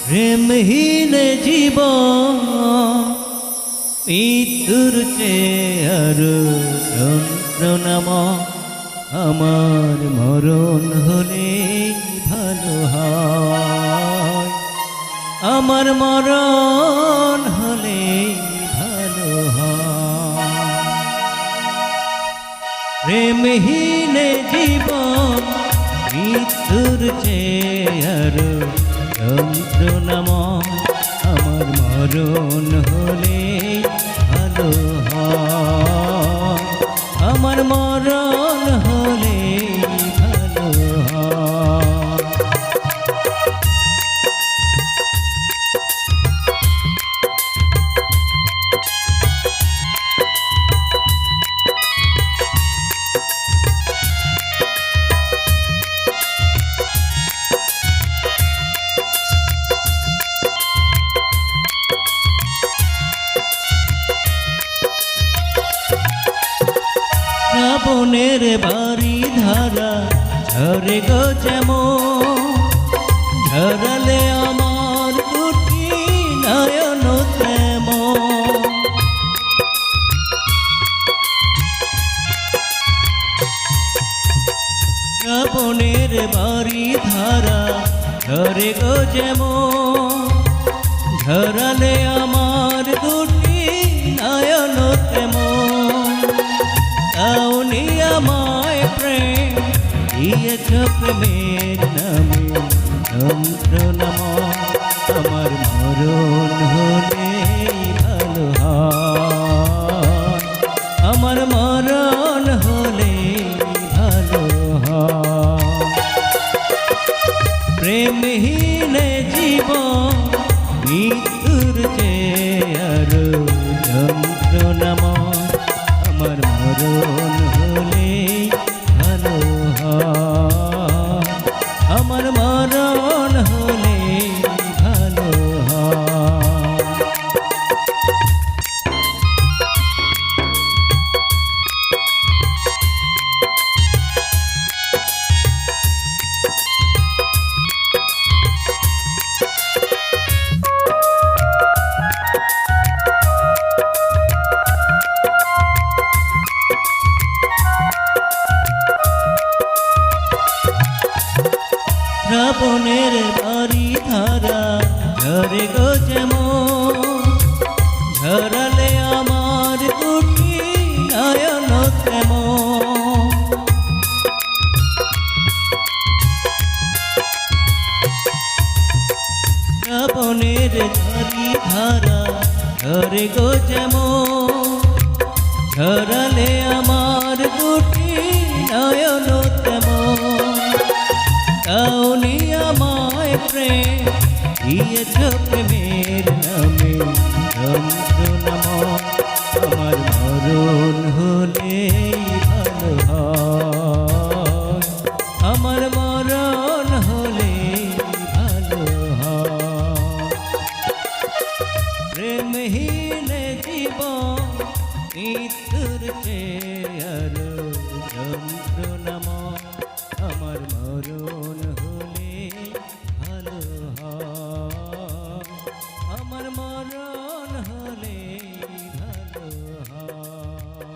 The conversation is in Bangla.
প্রেমহীন জীব মৃত্যুর চেয়ার যন্ত্রণাম আমার মরণ হলে ভালো আমার মরণ হলে ভালো প্রেমহীন জীবন মৃত্যুর চেয়ার যন্ত্রণাম আমার মরণ হলে ভালো আমার মরণ শ্রাবণের বাড়ি ধারা, ঝরে গো ঝরালে আমার দুটি নয়ন তেমন। শ্রাবণের বাড়ি ধারা, ঝরে গো যেমন। ঝরালে আমার দিয়েছ প্রেমের নামে যন্ত্রণাম আমার মরণ হলে ভালো আমার মরণ হলে ভালো প্রেমহীন জীবন মৃত্যুর চেয়ার যন্ত্রণাম আমার মরণ শ্রাবণের বাড়ি ধারা, ঝরে গো যেমন, ঝরালে আমার দুটি নয়ন তেমন। শ্রাবণের ঝরি ধারা, ঝরে গো যেমন, ঝরালে আমার দিয়েছ প্রেমের নামে যন্ত্রণাম আমার মরণ হলে ভালো হয় আমার মরণ হলে ভালো প্রেমহীন জীবন মৃত্যুর চেয়ার